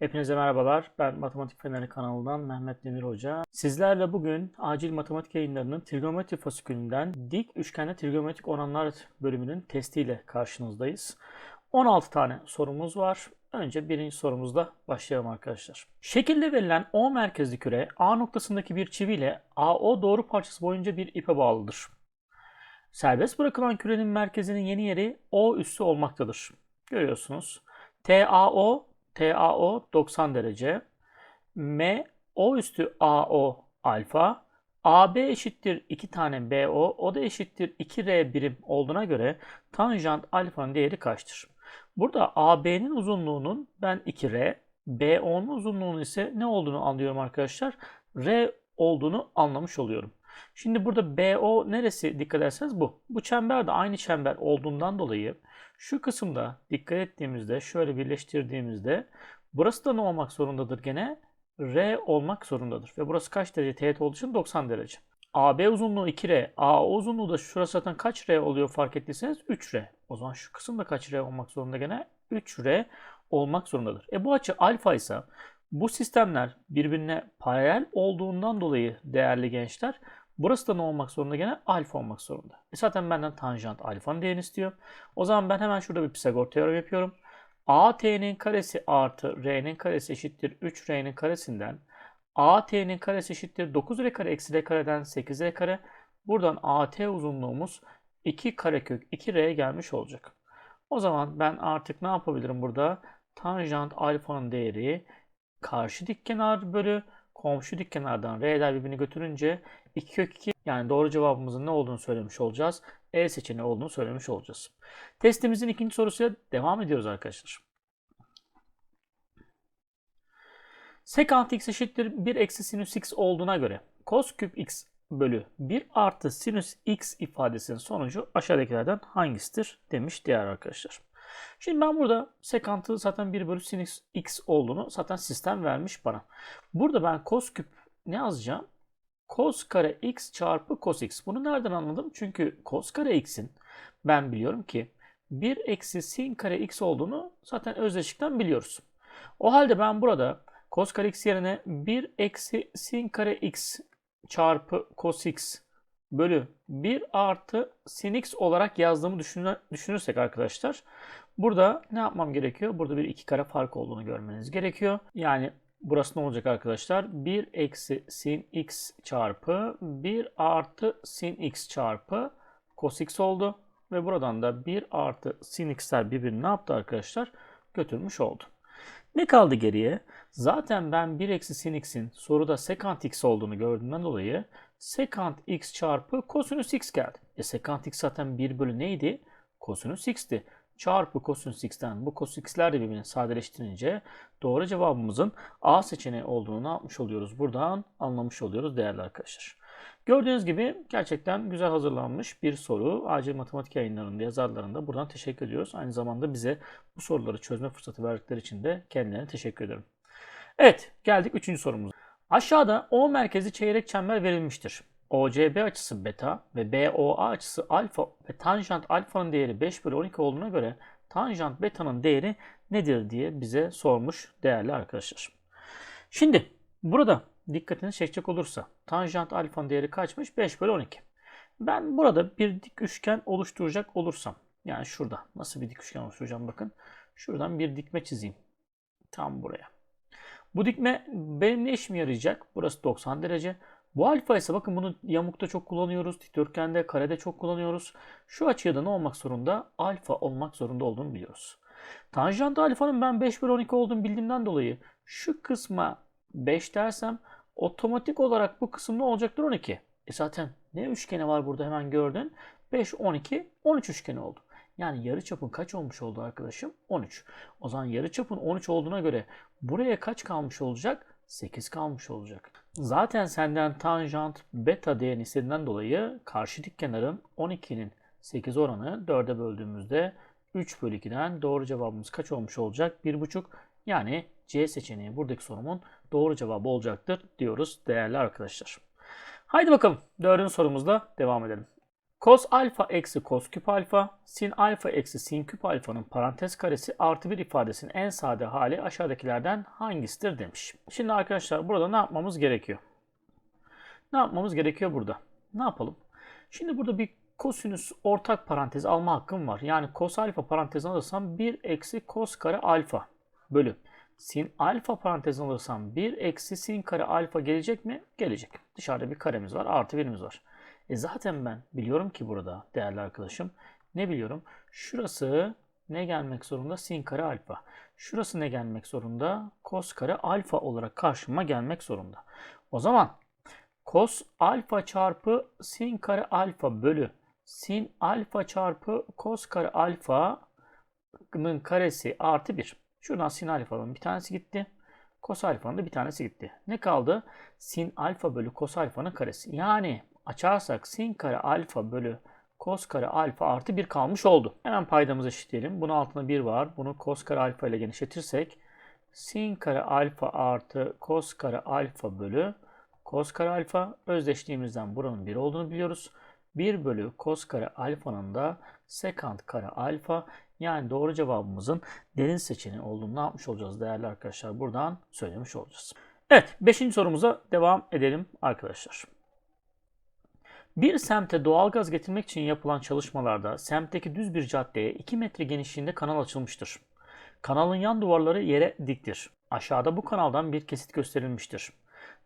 Hepinize merhabalar. Ben Matematik Feneri kanalından Mehmet Demir Hoca. Sizlerle bugün acil matematik yayınlarının trigonometri fasikülünden dik üçgende trigonometrik oranlar bölümünün testiyle karşınızdayız. 16 tane sorumuz var. Önce birinci sorumuzla başlayalım arkadaşlar. Şekilde verilen O merkezli küre A noktasındaki bir çiviyle AO doğru parçası boyunca bir ipe bağlıdır. Serbest bırakılan kürenin merkezinin yeni yeri O üssü olmaktadır. Görüyorsunuz. TAO TAO 90 derece. M O üstü AO alfa. AB eşittir 2 tane BO. O da eşittir 2R birim olduğuna göre tanjant alfanın değeri kaçtır? Burada AB'nin uzunluğunun ben 2R, BO'nun uzunluğunun ise ne olduğunu anlıyorum arkadaşlar. R olduğunu anlamış oluyorum. Şimdi burada BO neresi dikkat ederseniz bu. Bu çember de aynı çember olduğundan dolayı şu kısımda dikkat ettiğimizde şöyle birleştirdiğimizde burası da ne olmak zorundadır gene? R olmak zorundadır. Ve burası kaç derece teğet olduğu için 90 derece. AB uzunluğu 2R, AO uzunluğu da şurası zaten kaç R oluyor fark ettiyseniz 3R. O zaman şu kısım da kaç R olmak zorunda gene? 3R olmak zorundadır. E bu açı alfa ise bu sistemler birbirine paralel olduğundan dolayı değerli gençler Burası da ne olmak zorunda gene? Alfa olmak zorunda. E zaten benden tanjant alfanın değerini istiyor. O zaman ben hemen şurada bir Pisagor teoremi yapıyorum. AT'nin karesi artı R'nin karesi eşittir 3R'nin karesinden AT'nin karesi eşittir 9R kare eksi R kareden 8R kare. Buradan AT uzunluğumuz 2 karekök 2R gelmiş olacak. O zaman ben artık ne yapabilirim burada? Tanjant alfanın değeri karşı dik kenar bölü komşu dik kenardan R'ler birbirini götürünce 2 kök 2 yani doğru cevabımızın ne olduğunu söylemiş olacağız. E seçeneği olduğunu söylemiş olacağız. Testimizin ikinci sorusuyla devam ediyoruz arkadaşlar. Sekant x eşittir 1 eksi sinüs x olduğuna göre cos küp x bölü 1 artı sinüs x ifadesinin sonucu aşağıdakilerden hangisidir demiş diğer arkadaşlar. Şimdi ben burada sekantı zaten 1 bölü sinüs x olduğunu zaten sistem vermiş bana. Burada ben cos küp ne yazacağım? Cos kare x çarpı cos x. Bunu nereden anladım? Çünkü cos kare x'in ben biliyorum ki 1 eksi sin kare x olduğunu zaten özdeşlikten biliyoruz. O halde ben burada cos kare x yerine 1 eksi sin kare x çarpı cos x bölü 1 artı sin x olarak yazdığımı düşünürsek arkadaşlar burada ne yapmam gerekiyor? Burada bir iki kare fark olduğunu görmeniz gerekiyor. Yani burası ne olacak arkadaşlar? 1 eksi sin x çarpı 1 artı sin x çarpı cos x oldu. Ve buradan da 1 artı sin x'ler birbirini ne yaptı arkadaşlar? Götürmüş oldu. Ne kaldı geriye? Zaten ben 1 eksi sin x'in soruda sekant x olduğunu gördüğümden dolayı sekant x çarpı kosinüs x geldi. E sekant x zaten 1 bölü neydi? Kosinüs x'ti. Çarpı kosinüs x'ten bu kosinüs x'ler de birbirini sadeleştirince doğru cevabımızın A seçeneği olduğunu yapmış oluyoruz? Buradan anlamış oluyoruz değerli arkadaşlar. Gördüğünüz gibi gerçekten güzel hazırlanmış bir soru. Acil Matematik Yayınları'nda yazarlarında buradan teşekkür ediyoruz. Aynı zamanda bize bu soruları çözme fırsatı verdikleri için de kendilerine teşekkür ederim. Evet geldik 3. sorumuza. Aşağıda O merkezi çeyrek çember verilmiştir. OCB açısı beta ve BOA açısı alfa ve tanjant alfanın değeri 5 bölü 12 olduğuna göre tanjant beta'nın değeri nedir diye bize sormuş değerli arkadaşlar. Şimdi burada dikkatini çekecek olursa tanjant alfanın değeri kaçmış? 5 bölü 12. Ben burada bir dik üçgen oluşturacak olursam yani şurada nasıl bir dik üçgen oluşturacağım bakın. Şuradan bir dikme çizeyim. Tam buraya. Bu dikme benim ne işime yarayacak? Burası 90 derece. Bu alfa ise bakın bunu yamukta çok kullanıyoruz. Dikdörtgende, karede çok kullanıyoruz. Şu açıya da ne olmak zorunda? Alfa olmak zorunda olduğunu biliyoruz. Tanjant alfanın ben 5 bölü 12 olduğunu bildiğimden dolayı şu kısma 5 dersem otomatik olarak bu kısım ne olacaktır? 12. E zaten ne üçgeni var burada hemen gördün. 5, 12, 13 üçgeni oldu. Yani yarı çapın kaç olmuş oldu arkadaşım? 13. O zaman yarı çapın 13 olduğuna göre buraya kaç kalmış olacak? 8 kalmış olacak. Zaten senden tanjant beta değerini istediğinden dolayı karşı dik kenarın 12'nin 8 oranı 4'e böldüğümüzde 3 bölü 2'den doğru cevabımız kaç olmuş olacak? 1,5 yani C seçeneği buradaki sorumun doğru cevabı olacaktır diyoruz değerli arkadaşlar. Haydi bakalım dördüncü sorumuzla devam edelim. Cos alfa eksi cos küp alfa, sin alfa eksi sin küp alfanın parantez karesi artı bir ifadesinin en sade hali aşağıdakilerden hangisidir demiş. Şimdi arkadaşlar burada ne yapmamız gerekiyor? Ne yapmamız gerekiyor burada? Ne yapalım? Şimdi burada bir kosinüs ortak parantez alma hakkım var. Yani cos alfa parantezini alırsam 1 eksi cos kare alfa bölü. Sin alfa parantezini alırsam 1 eksi sin kare alfa gelecek mi? Gelecek. Dışarıda bir karemiz var. Artı birimiz var. E zaten ben biliyorum ki burada değerli arkadaşım. Ne biliyorum? Şurası ne gelmek zorunda? Sin kare alfa. Şurası ne gelmek zorunda? Cos kare alfa olarak karşıma gelmek zorunda. O zaman cos alfa çarpı sin kare alfa bölü sin alfa çarpı cos kare alfa'nın karesi artı 1. Şuradan sin alfa'nın bir tanesi gitti. Cos alfa'nın da bir tanesi gitti. Ne kaldı? Sin alfa bölü cos alfa'nın karesi. Yani açarsak sin kare alfa bölü cos kare alfa artı 1 kalmış oldu. Hemen paydamızı eşitleyelim. Bunun altında 1 var. Bunu cos kare alfa ile genişletirsek sin kare alfa artı cos kare alfa bölü cos kare alfa özdeşliğimizden buranın 1 olduğunu biliyoruz. 1 bölü cos kare alfanın da sekant kare alfa yani doğru cevabımızın deniz seçeneği olduğunu ne yapmış olacağız değerli arkadaşlar buradan söylemiş olacağız. Evet 5. sorumuza devam edelim arkadaşlar. Bir semte doğalgaz getirmek için yapılan çalışmalarda semtteki düz bir caddeye 2 metre genişliğinde kanal açılmıştır. Kanalın yan duvarları yere diktir. Aşağıda bu kanaldan bir kesit gösterilmiştir.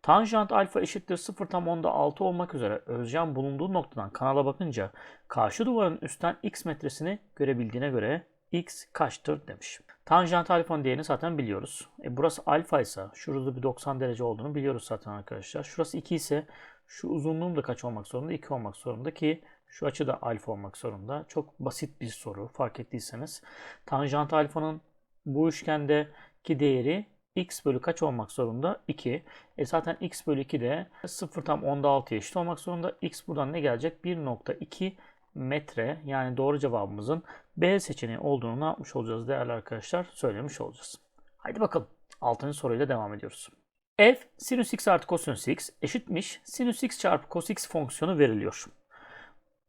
Tanjant alfa eşittir 0 tam onda 6 olmak üzere Özcan bulunduğu noktadan kanala bakınca karşı duvarın üstten x metresini görebildiğine göre x kaçtır demiş. Tanjant alfanın değerini zaten biliyoruz. E burası alfa ise şurada bir 90 derece olduğunu biliyoruz zaten arkadaşlar. Şurası 2 ise şu uzunluğum da kaç olmak zorunda? 2 olmak zorunda ki şu açı da alfa olmak zorunda. Çok basit bir soru fark ettiyseniz. Tanjant alfanın bu üçgendeki değeri x bölü kaç olmak zorunda? 2. E zaten x bölü 2 de 0 tam onda 6 eşit olmak zorunda. x buradan ne gelecek? 1.2 metre yani doğru cevabımızın B seçeneği olduğunu ne yapmış olacağız değerli arkadaşlar? Söylemiş olacağız. Haydi bakalım 6. soruyla devam ediyoruz. F sinüs x artı kosinüs x eşitmiş sinüs x çarpı cos x fonksiyonu veriliyor.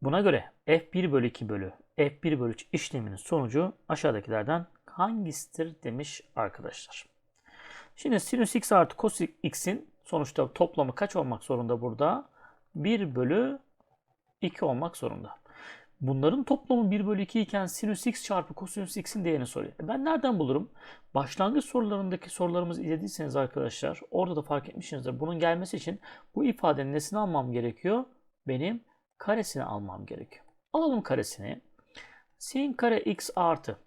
Buna göre f1 bölü 2 bölü f1 bölü 3 işleminin sonucu aşağıdakilerden hangisidir demiş arkadaşlar. Şimdi sinüs x artı cos x'in sonuçta toplamı kaç olmak zorunda burada? 1 bölü 2 olmak zorunda. Bunların toplamı 1 bölü 2 iken sinüs x çarpı kosinüs x'in değerini soruyor. E ben nereden bulurum? Başlangıç sorularındaki sorularımızı izlediyseniz arkadaşlar orada da fark etmişsinizdir. Bunun gelmesi için bu ifadenin nesini almam gerekiyor? Benim karesini almam gerekiyor. Alalım karesini. Sin kare x artı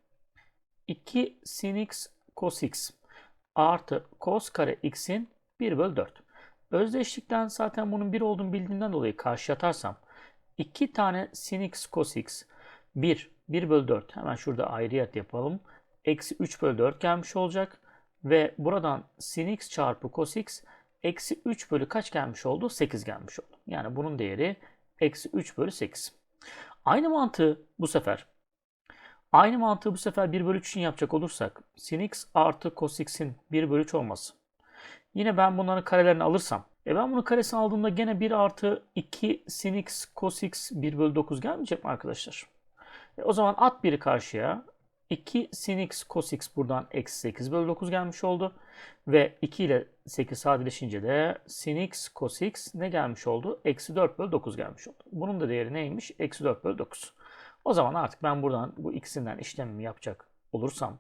2 sin x cos x artı cos kare x'in 1 bölü 4. Özdeşlikten zaten bunun 1 olduğunu bildiğimden dolayı karşı atarsam 2 tane sin x cos x 1, 1 bölü 4 hemen şurada ayrıyat yapalım. Eksi 3 bölü 4 gelmiş olacak. Ve buradan sin x çarpı cos x eksi 3 bölü kaç gelmiş oldu? 8 gelmiş oldu. Yani bunun değeri eksi 3 bölü 8. Aynı mantığı bu sefer Aynı mantığı bu sefer 1 bölü 3 için yapacak olursak sin x artı cos x'in 1 bölü 3 olması. Yine ben bunların karelerini alırsam e ben bunun karesini aldığımda gene 1 artı 2 sin x cos x 1 bölü 9 gelmeyecek mi arkadaşlar? E o zaman at 1'i karşıya. 2 sin x cos x buradan eksi 8 bölü 9 gelmiş oldu. Ve 2 ile 8 sadeleşince de sin x cos x ne gelmiş oldu? Eksi 4 bölü 9 gelmiş oldu. Bunun da değeri neymiş? Eksi 4 bölü 9. O zaman artık ben buradan bu ikisinden işlemimi yapacak olursam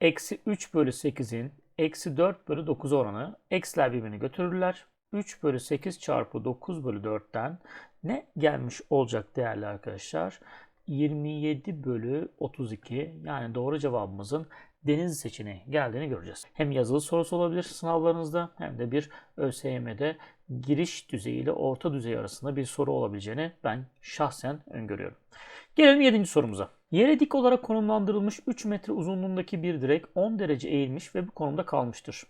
eksi 3 bölü 8'in eksi 4 bölü 9 oranı eksiler birbirini götürürler. 3 bölü 8 çarpı 9 bölü 4'ten ne gelmiş olacak değerli arkadaşlar? 27 bölü 32 yani doğru cevabımızın deniz seçeneği geldiğini göreceğiz. Hem yazılı sorusu olabilir sınavlarınızda hem de bir ÖSYM'de giriş düzeyi ile orta düzey arasında bir soru olabileceğini ben şahsen öngörüyorum. Gelelim 7. sorumuza. Yere dik olarak konumlandırılmış 3 metre uzunluğundaki bir direk 10 derece eğilmiş ve bu konumda kalmıştır.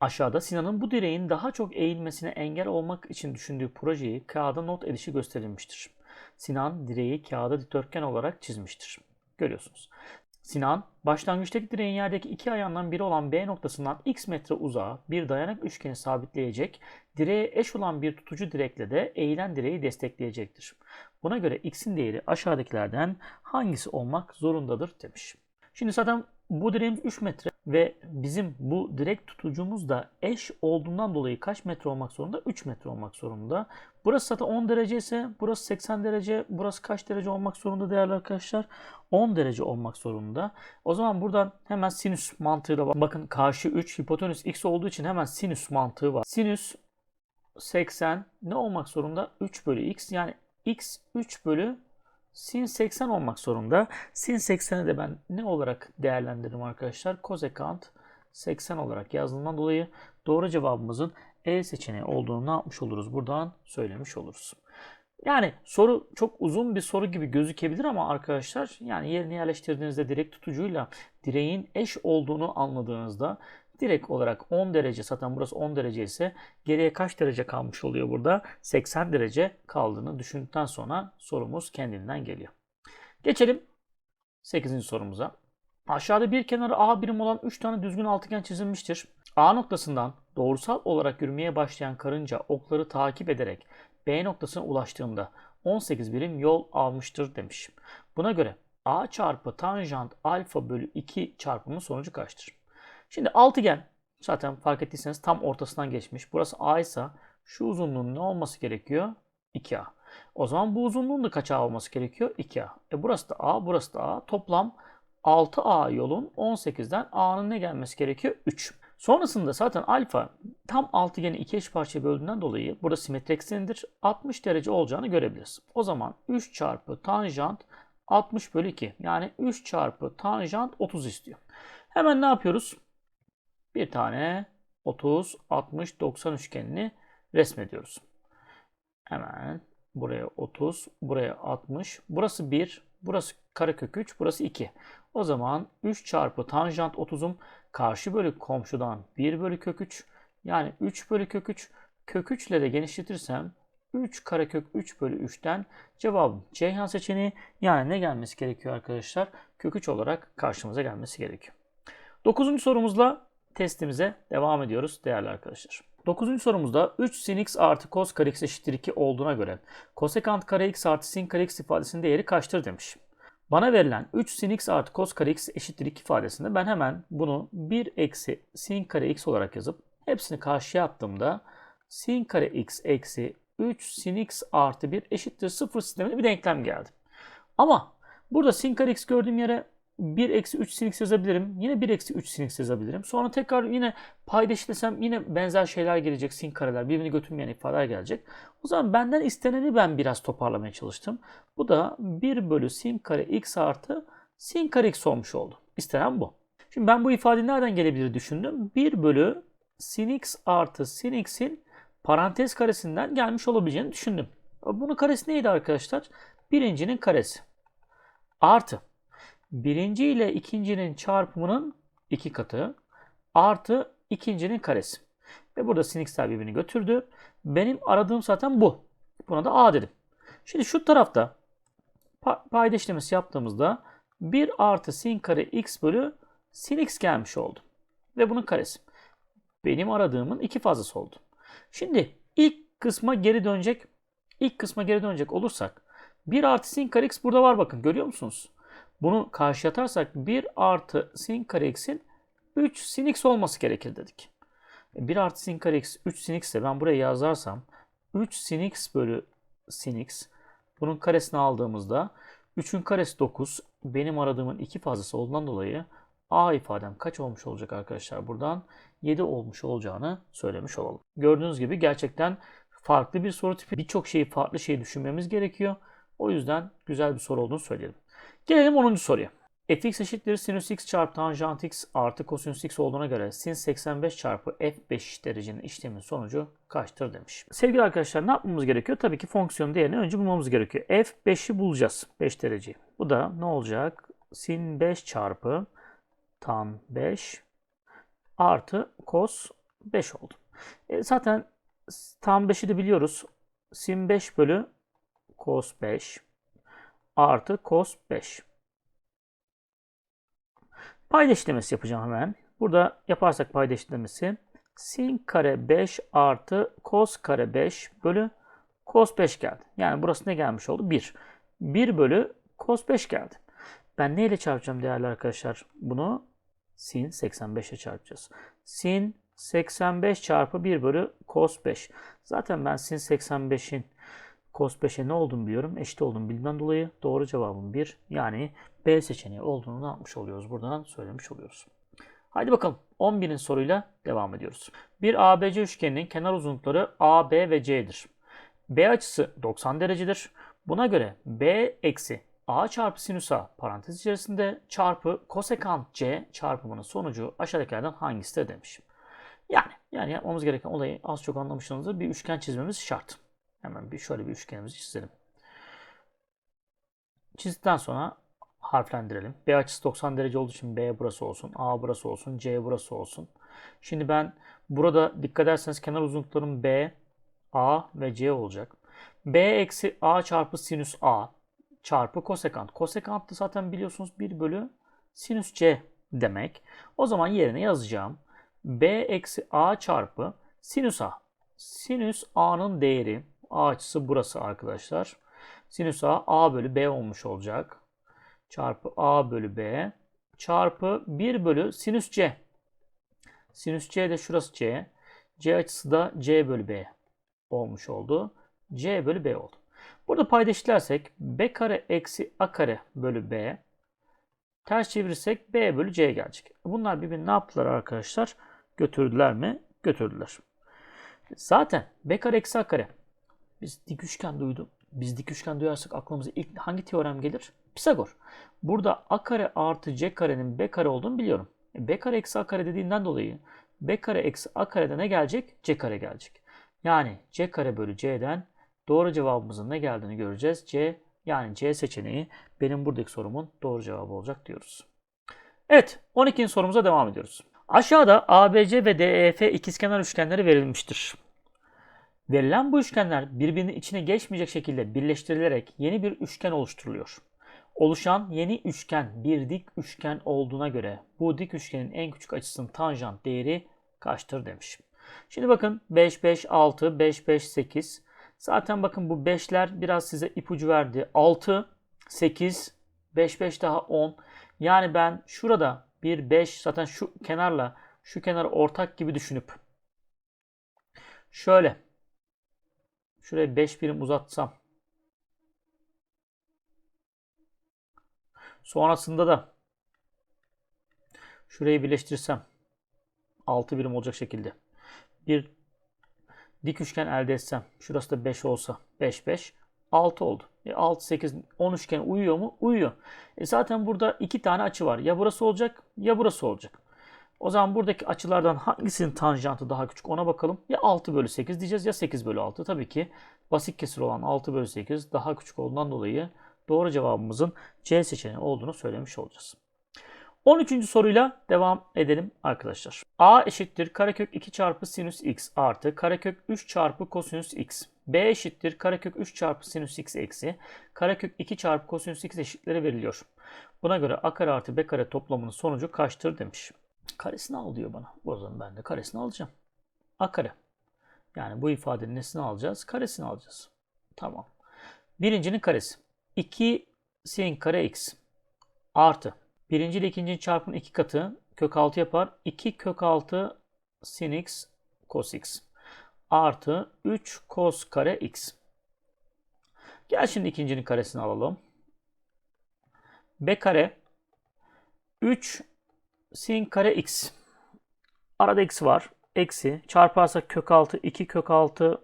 Aşağıda Sinan'ın bu direğin daha çok eğilmesine engel olmak için düşündüğü projeyi kağıda not edişi gösterilmiştir. Sinan direği kağıda dikdörtgen olarak çizmiştir. Görüyorsunuz. Sinan, başlangıçtaki direğin yerdeki iki ayağından biri olan B noktasından x metre uzağa bir dayanak üçgeni sabitleyecek, direğe eş olan bir tutucu direkle de eğilen direği destekleyecektir. Buna göre x'in değeri aşağıdakilerden hangisi olmak zorundadır demiş. Şimdi zaten bu direğimiz 3 metre ve bizim bu direk tutucumuz da eş olduğundan dolayı kaç metre olmak zorunda? 3 metre olmak zorunda. Burası zaten 10 derece ise burası 80 derece. Burası kaç derece olmak zorunda değerli arkadaşlar? 10 derece olmak zorunda. O zaman buradan hemen sinüs mantığıyla bak- bakın karşı 3 hipotenüs x olduğu için hemen sinüs mantığı var. Sinüs 80 ne olmak zorunda? 3 bölü x yani x 3 bölü sin 80 olmak zorunda. Sin 80'i de ben ne olarak değerlendirdim arkadaşlar? Kosekant 80 olarak yazdığından dolayı doğru cevabımızın E seçeneği olduğunu ne yapmış oluruz? Buradan söylemiş oluruz. Yani soru çok uzun bir soru gibi gözükebilir ama arkadaşlar yani yerini yerleştirdiğinizde direk tutucuyla direğin eş olduğunu anladığınızda direkt olarak 10 derece zaten burası 10 derece ise geriye kaç derece kalmış oluyor burada? 80 derece kaldığını düşündükten sonra sorumuz kendinden geliyor. Geçelim 8. sorumuza. Aşağıda bir kenarı A birim olan 3 tane düzgün altıgen çizilmiştir. A noktasından doğrusal olarak yürümeye başlayan karınca okları takip ederek B noktasına ulaştığında 18 birim yol almıştır demiş. Buna göre A çarpı tanjant alfa bölü 2 çarpımının sonucu kaçtır? Şimdi altıgen zaten fark ettiyseniz tam ortasından geçmiş. Burası A ise şu uzunluğun ne olması gerekiyor? 2A. O zaman bu uzunluğun da kaç A olması gerekiyor? 2A. E burası da A, burası da A. Toplam 6A yolun 18'den A'nın ne gelmesi gerekiyor? 3. Sonrasında zaten alfa tam altıgeni iki eş parçaya böldüğünden dolayı burada simetri eksenidir. 60 derece olacağını görebiliriz. O zaman 3 çarpı tanjant 60 bölü 2. Yani 3 çarpı tanjant 30 istiyor. Hemen ne yapıyoruz? Bir tane 30, 60, 90 üçgenini resmediyoruz. Hemen buraya 30, buraya 60. Burası 1, burası karekök 3, burası 2. O zaman 3 çarpı tanjant 30'um karşı bölü komşudan 1 bölü kök 3. Yani 3 bölü kök 3. Kök 3 ile de genişletirsem 3 karekök 3 bölü 3'ten cevabım Ceyhan seçeneği. Yani ne gelmesi gerekiyor arkadaşlar? Kök 3 olarak karşımıza gelmesi gerekiyor. 9. sorumuzla testimize devam ediyoruz değerli arkadaşlar. 9. sorumuzda 3 sin x artı cos kare x eşittir 2 olduğuna göre kosekant kare x artı sin kare x ifadesinin değeri kaçtır demiş. Bana verilen 3 sin x artı cos kare x eşittir 2 ifadesinde ben hemen bunu 1 eksi sin kare x olarak yazıp hepsini karşıya attığımda sin kare x eksi 3 sin x artı 1 eşittir 0 sisteminde bir denklem geldi. Ama burada sin kare x gördüğüm yere 1 eksi 3 sin x yazabilirim. Yine 1 eksi 3 sin x yazabilirim. Sonra tekrar yine payda eşitlesem yine benzer şeyler gelecek. Sin kareler birbirini götürmeyen ifadeler gelecek. O zaman benden isteneni ben biraz toparlamaya çalıştım. Bu da 1 bölü sin kare x artı sin kare x olmuş oldu. İstenen bu. Şimdi ben bu ifade nereden gelebilir düşündüm. 1 bölü sin x artı sin x'in parantez karesinden gelmiş olabileceğini düşündüm. Bunun karesi neydi arkadaşlar? Birincinin karesi. Artı birinci ile ikincinin çarpımının iki katı artı ikincinin karesi. Ve burada sin x'ler birbirini götürdü. Benim aradığım zaten bu. Buna da a dedim. Şimdi şu tarafta payda işlemesi yaptığımızda 1 artı sin kare x bölü sin x gelmiş oldu. Ve bunun karesi. Benim aradığımın iki fazlası oldu. Şimdi ilk kısma geri dönecek. İlk kısma geri dönecek olursak 1 artı sin kare x burada var bakın görüyor musunuz? Bunu karşı atarsak 1 artı sin kare x'in 3 sin x olması gerekir dedik. 1 artı sin kare x 3 sin x ise ben buraya yazarsam 3 sin x bölü sin x bunun karesini aldığımızda 3'ün karesi 9 benim aradığımın iki fazlası olduğundan dolayı a ifadem kaç olmuş olacak arkadaşlar buradan 7 olmuş olacağını söylemiş olalım. Gördüğünüz gibi gerçekten farklı bir soru tipi. Birçok şeyi farklı şey düşünmemiz gerekiyor. O yüzden güzel bir soru olduğunu söyleyelim. Gelelim 10. soruya. fx eşittir sinüs x çarpı tanjant x artı kosinüs x olduğuna göre sin 85 çarpı f5 derecenin işlemin sonucu kaçtır demiş. Sevgili arkadaşlar ne yapmamız gerekiyor? Tabii ki fonksiyon değerini önce bulmamız gerekiyor. f5'i bulacağız. 5 dereceyi. Bu da ne olacak? Sin 5 çarpı tan 5 artı cos 5 oldu. E zaten tan 5'i de biliyoruz. Sin 5 bölü cos 5 artı cos 5. Payda işlemesi yapacağım hemen. Burada yaparsak payda işlemesi sin kare 5 artı cos kare 5 bölü cos 5 geldi. Yani burası ne gelmiş oldu? 1. 1 bölü cos 5 geldi. Ben neyle çarpacağım değerli arkadaşlar? Bunu sin 85'e çarpacağız. Sin 85 çarpı 1 bölü cos 5. Zaten ben sin 85'in cos 5'e ne olduğunu biliyorum. Eşit olduğunu bilmem dolayı doğru cevabım 1. Yani B seçeneği olduğunu ne yapmış oluyoruz? Buradan söylemiş oluyoruz. Haydi bakalım 11'in soruyla devam ediyoruz. Bir ABC üçgeninin kenar uzunlukları A, B ve C'dir. B açısı 90 derecedir. Buna göre B eksi A çarpı sinüs A parantez içerisinde çarpı kosekant C çarpımının sonucu aşağıdakilerden hangisidir demiş. Yani yani yapmamız gereken olayı az çok anlamışsınızdır. Bir üçgen çizmemiz şart. Hemen bir şöyle bir üçgenimizi çizelim. Çizdikten sonra harflendirelim. B açısı 90 derece olduğu için B burası olsun, A burası olsun, C burası olsun. Şimdi ben burada dikkat ederseniz kenar uzunluklarım B, A ve C olacak. B eksi A çarpı sinüs A çarpı kosekant. Kosekant da zaten biliyorsunuz 1 bölü sinüs C demek. O zaman yerine yazacağım. B eksi A çarpı sinüs A. Sinüs A'nın değeri A açısı burası arkadaşlar. Sinüs A A bölü B olmuş olacak. Çarpı A bölü B çarpı 1 bölü sinüs C. Sinüs C de şurası C. C açısı da C bölü B olmuş oldu. C bölü B oldu. Burada payda eşitlersek B kare eksi A kare bölü B. Ters çevirirsek B bölü C gelecek. Bunlar birbirini ne yaptılar arkadaşlar? Götürdüler mi? Götürdüler. Zaten B kare eksi A kare. Biz dik üçgen duyduk. Biz dik üçgen duyarsak aklımıza ilk hangi teorem gelir? Pisagor. Burada A kare artı C karenin B kare olduğunu biliyorum. E, B kare eksi A kare dediğinden dolayı B kare eksi A karede ne gelecek? C kare gelecek. Yani C kare bölü C'den doğru cevabımızın ne geldiğini göreceğiz. C yani C seçeneği benim buradaki sorumun doğru cevabı olacak diyoruz. Evet 12. sorumuza devam ediyoruz. Aşağıda ABC ve DEF ikizkenar üçgenleri verilmiştir. Verilen bu üçgenler birbirinin içine geçmeyecek şekilde birleştirilerek yeni bir üçgen oluşturuluyor. Oluşan yeni üçgen bir dik üçgen olduğuna göre bu dik üçgenin en küçük açısının tanjant değeri kaçtır demiş. Şimdi bakın 5, 5, 6, 5, 5, 8. Zaten bakın bu 5'ler biraz size ipucu verdi. 6, 8, 5, 5 daha 10. Yani ben şurada bir 5 zaten şu kenarla şu kenar ortak gibi düşünüp şöyle şuraya 5 birim uzatsam sonrasında da şurayı birleştirsem 6 birim olacak şekilde bir dik üçgen elde etsem şurası da 5 olsa 5 5 6 oldu. E 6 8 10 üçgen uyuyor mu? Uyuyor. E zaten burada iki tane açı var. Ya burası olacak ya burası olacak. O zaman buradaki açılardan hangisinin tanjantı daha küçük ona bakalım. Ya 6 bölü 8 diyeceğiz ya 8 bölü 6. Tabii ki basit kesir olan 6 bölü 8 daha küçük olduğundan dolayı doğru cevabımızın C seçeneği olduğunu söylemiş olacağız. 13. soruyla devam edelim arkadaşlar. A eşittir karekök 2 çarpı sinüs x artı karekök 3 çarpı kosinüs x. B eşittir karekök 3 çarpı sinüs x eksi karekök 2 çarpı kosinüs x eşitleri veriliyor. Buna göre a kare artı b kare toplamının sonucu kaçtır demiş. Karesini al diyor bana. O zaman ben de karesini alacağım. a kare. Yani bu ifadenin nesini alacağız? Karesini alacağız. Tamam. Birincinin karesi. 2 sin kare x artı Birinci ile ikincinin çarpımının iki katı kök 6 yapar. 2 kök 6 sin x cos x artı 3 cos kare x. Gel şimdi ikincinin karesini alalım. b kare 3 sin kare x. Arada eksi var. Eksi çarparsak kök 6 2 kök 6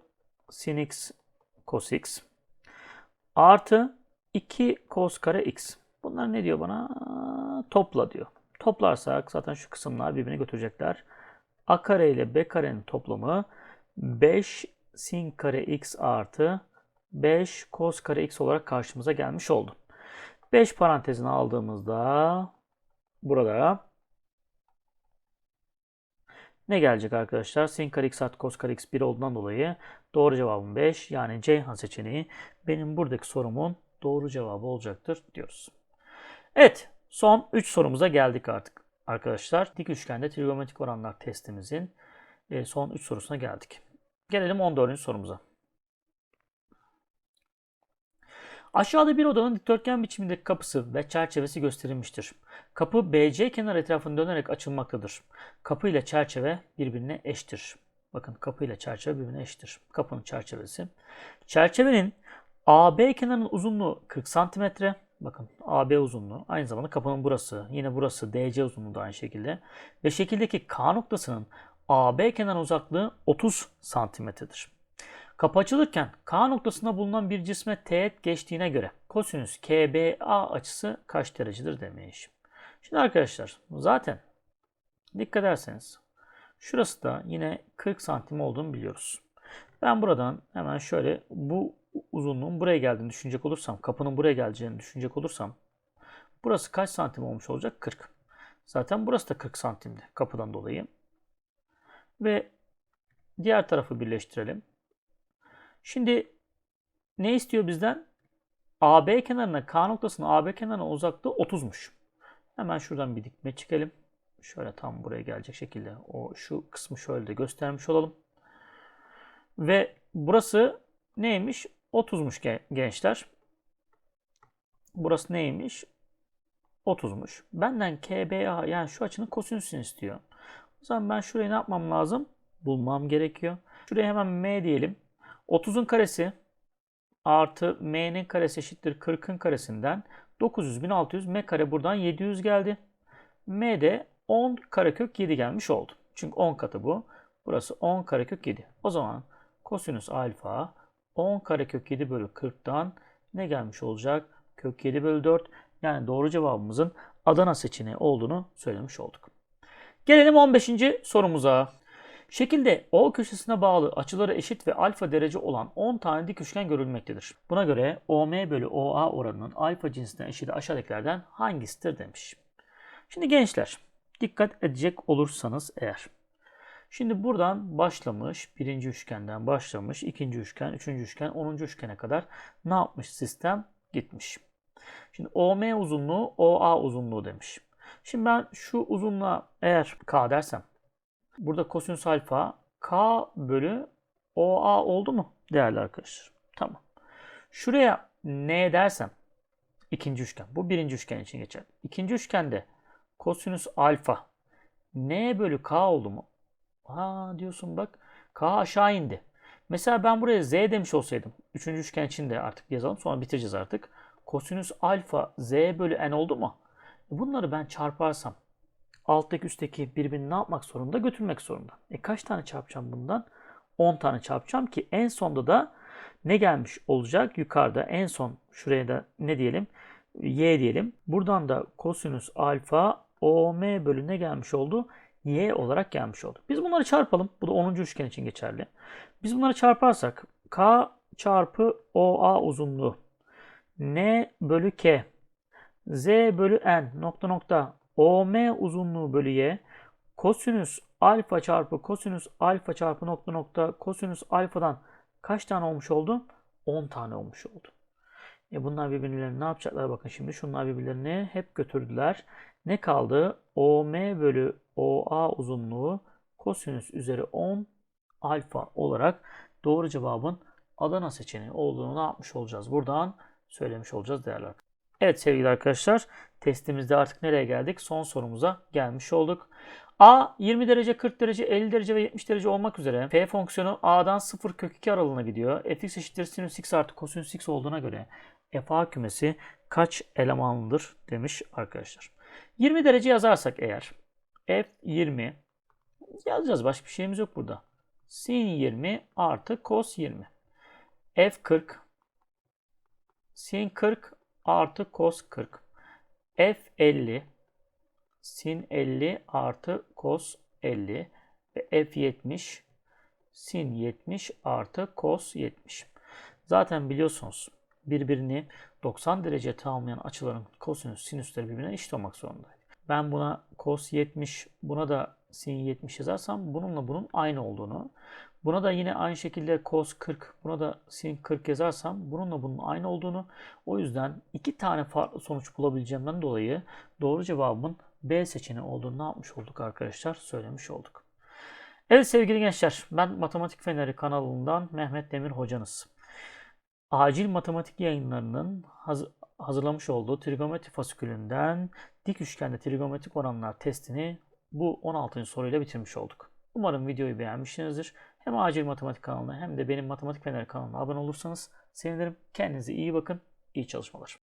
sin x cos x artı 2 cos kare x. Bunlar ne diyor bana? Topla diyor. Toplarsak zaten şu kısımlar birbirine götürecekler. A kare ile B karenin toplamı 5 sin kare x artı 5 cos kare x olarak karşımıza gelmiş oldu. 5 parantezini aldığımızda burada ne gelecek arkadaşlar? Sin kare x artı cos kare x 1 olduğundan dolayı doğru cevabım 5. Yani Ceyhan seçeneği benim buradaki sorumun doğru cevabı olacaktır diyoruz. Evet son 3 sorumuza geldik artık. arkadaşlar dik üçgende trigonometrik oranlar testimizin e, son 3 sorusuna geldik. Gelelim 14. sorumuza. Aşağıda bir odanın dikdörtgen biçimindeki kapısı ve çerçevesi gösterilmiştir. Kapı BC kenar etrafında dönerek açılmaktadır. Kapı ile çerçeve birbirine eştir. Bakın kapı ile çerçeve birbirine eştir. Kapının çerçevesi. Çerçevenin AB kenarının uzunluğu 40 cm. Bakın AB uzunluğu. Aynı zamanda kapının burası. Yine burası DC uzunluğu da aynı şekilde. Ve şekildeki K noktasının AB kenar uzaklığı 30 santimetredir. Kapı açılırken K noktasında bulunan bir cisme teğet geçtiğine göre kosinüs KBA açısı kaç derecedir demiş. Şimdi arkadaşlar zaten dikkat ederseniz şurası da yine 40 santim olduğunu biliyoruz. Ben buradan hemen şöyle bu uzunluğun buraya geldiğini düşünecek olursam, kapının buraya geleceğini düşünecek olursam burası kaç santim olmuş olacak? 40. Zaten burası da 40 santimdi kapıdan dolayı. Ve diğer tarafı birleştirelim. Şimdi ne istiyor bizden? AB kenarına K noktasına AB kenarına uzaklığı 30'muş. Hemen şuradan bir dikme çekelim. Şöyle tam buraya gelecek şekilde o şu kısmı şöyle de göstermiş olalım. Ve burası neymiş? 30'muş gençler. Burası neymiş? 30'muş. Benden KBA yani şu açının kosinüsünü istiyor. O zaman ben şurayı ne yapmam lazım? Bulmam gerekiyor. Şuraya hemen M diyelim. 30'un karesi artı m'nin karesi eşittir 40'ın karesinden 900 1600 m kare buradan 700 geldi. m de 10 karekök 7 gelmiş oldu. Çünkü 10 katı bu. Burası 10 karekök 7. O zaman kosinüs alfa 10 karekök 7 bölü 40'tan ne gelmiş olacak? Kök 7 bölü 4. Yani doğru cevabımızın Adana seçeneği olduğunu söylemiş olduk. Gelelim 15. sorumuza. Şekilde O köşesine bağlı açıları eşit ve alfa derece olan 10 tane dik üçgen görülmektedir. Buna göre OM bölü OA oranının alfa cinsinden eşit aşağıdakilerden hangisidir demiş. Şimdi gençler dikkat edecek olursanız eğer. Şimdi buradan başlamış, birinci üçgenden başlamış, ikinci üçgen, üçüncü üçgen, onuncu üçgene kadar ne yapmış sistem? Gitmiş. Şimdi OM uzunluğu OA uzunluğu demiş. Şimdi ben şu uzunluğa eğer K dersem Burada kosinüs alfa k bölü OA oldu mu değerli arkadaşlar? Tamam. Şuraya n dersem ikinci üçgen. Bu birinci üçgen için geçer. İkinci üçgende kosinüs alfa n bölü k oldu mu? Aa diyorsun bak k aşağı indi. Mesela ben buraya z demiş olsaydım. Üçüncü üçgen için de artık yazalım. Sonra bitireceğiz artık. Kosinüs alfa z bölü n oldu mu? Bunları ben çarparsam alttaki üstteki birbirini ne yapmak zorunda? Götürmek zorunda. E kaç tane çarpacağım bundan? 10 tane çarpacağım ki en sonda da ne gelmiş olacak? Yukarıda en son şuraya da ne diyelim? Y diyelim. Buradan da kosinüs alfa OM bölü ne gelmiş oldu? Y olarak gelmiş oldu. Biz bunları çarpalım. Bu da 10. üçgen için geçerli. Biz bunları çarparsak K çarpı OA uzunluğu N bölü K Z bölü N nokta nokta OM uzunluğu bölü y kosinüs alfa çarpı kosinüs alfa çarpı nokta nokta kosinüs alfadan kaç tane olmuş oldu? 10 tane olmuş oldu. E bunlar birbirlerini ne yapacaklar? Bakın şimdi şunlar birbirlerini hep götürdüler. Ne kaldı? OM bölü OA uzunluğu kosinüs üzeri 10 alfa olarak doğru cevabın Adana seçeneği olduğunu ne yapmış olacağız? Buradan söylemiş olacağız değerli. Evet sevgili arkadaşlar testimizde artık nereye geldik? Son sorumuza gelmiş olduk. A 20 derece, 40 derece, 50 derece ve 70 derece olmak üzere f fonksiyonu a'dan 0 kök 2 aralığına gidiyor. fx eşittir sinüs x artı kosinüs x olduğuna göre f kümesi kaç elemanlıdır demiş arkadaşlar. 20 derece yazarsak eğer f 20 yazacağız başka bir şeyimiz yok burada. sin 20 artı cos 20. f 40 sin 40 artı cos 40. F 50 sin 50 artı cos 50 ve F 70 sin 70 artı cos 70. Zaten biliyorsunuz birbirini 90 derece tamamlayan açıların kosinüs sinüsleri birbirine eşit olmak zorunda. Ben buna cos 70 buna da sin 70 yazarsam bununla bunun aynı olduğunu Buna da yine aynı şekilde cos 40, buna da sin 40 yazarsam bununla bunun aynı olduğunu o yüzden iki tane farklı sonuç bulabileceğimden dolayı doğru cevabın B seçeneği olduğunu ne yapmış olduk arkadaşlar? Söylemiş olduk. Evet sevgili gençler, ben Matematik Feneri kanalından Mehmet Demir hocanız. Acil matematik yayınlarının haz- hazırlamış olduğu trigonometri fasikülünden dik üçgende trigonometrik oranlar testini bu 16. soruyla bitirmiş olduk. Umarım videoyu beğenmişsinizdir. Hem Acil Matematik kanalına hem de benim Matematik Feneri kanalına abone olursanız sevinirim. Kendinize iyi bakın. İyi çalışmalar.